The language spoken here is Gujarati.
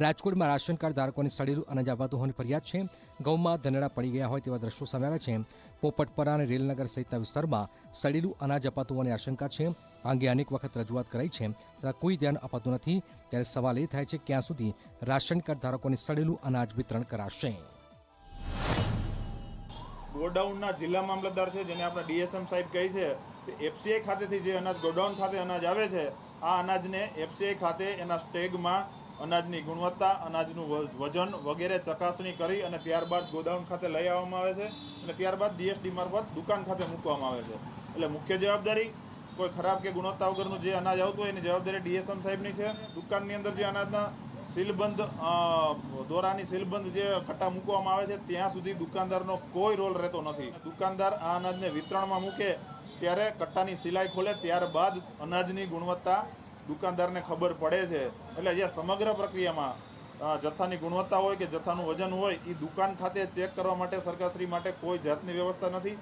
રાજકોટમાં રાશન કાર્ડ ધારકોને સડેલું અનાજ અપાતું હોવાની ફરિયાદ છે. ઘઉંમાં ધનેડા પડી ગયા હોય તેવા દ્રશ્યો સામે આવ્યા છે. પોપટપરા અને રેલનગર સહિતના વિસ્તારમાં સડેલું અનાજ અપાતું હોવાની આશંકા છે. આ અંગે અનેક વખત રજૂઆત કરાઈ છે. તથા કોઈ ધ્યાન અપાતું નથી. ત્યારે સવાલ એ થાય છે ક્યાં સુધી રાશન કાર્ડ ધારકોને સડેલું અનાજ વિતરણ કરાશે. ગોડાઉનના જિલ્લા મામલતદાર છે, જેને આપણે ડીએસએમ સાહેબ કહે છે કે એફસીઆઈ ખાતેથી જે અનાજ ગોડાઉન ખાતે અનાજ આવે છે, આ અનાજને એફસીઆઈ ખાતે એના સ્ટેગમાં અનાજની ગુણવત્તા, અનાજનું વજન વગેરે ચકાસણી કરી અને ત્યારબાદ ગોડાઉન ખાતે લઈ આવવામાં આવે છે અને ત્યારબાદ ડીએસડી મારફત દુકાન ખાતે મૂકવામાં આવે છે. એટલે મુખ્ય જવાબદારી કોઈ ખરાબ કે ગુણવત્તા વગરનું જે અનાજ આવતું હોય એની જવાબદારી ડીએસએમ સાહેબની છે. દુકાનની અંદર જે અનાજના સીલબંધ દોરાની સીલબંધ જે કટ્ટા મૂકવામાં આવે છે, ત્યાં સુધી દુકાનદારનો કોઈ રોલ રહેતો નથી. દુકાનદાર આ અનાજને વિતરણમાં મૂકે, ત્યારે કટ્ટાની સિલાઈ ખોલે, ત્યારબાદ અનાજની ગુણવત્તા દુકાનદારને ખબર પડે છે. એટલે જે સમગ્ર પ્રક્રિયામાં જથ્થાની ગુણવત્તા હોય કે જથ્થાનું વજન હોય એ દુકાન ખાતે ચેક કરવા માટે સરકારશ્રી માટે કોઈ જાતની વ્યવસ્થા નથી.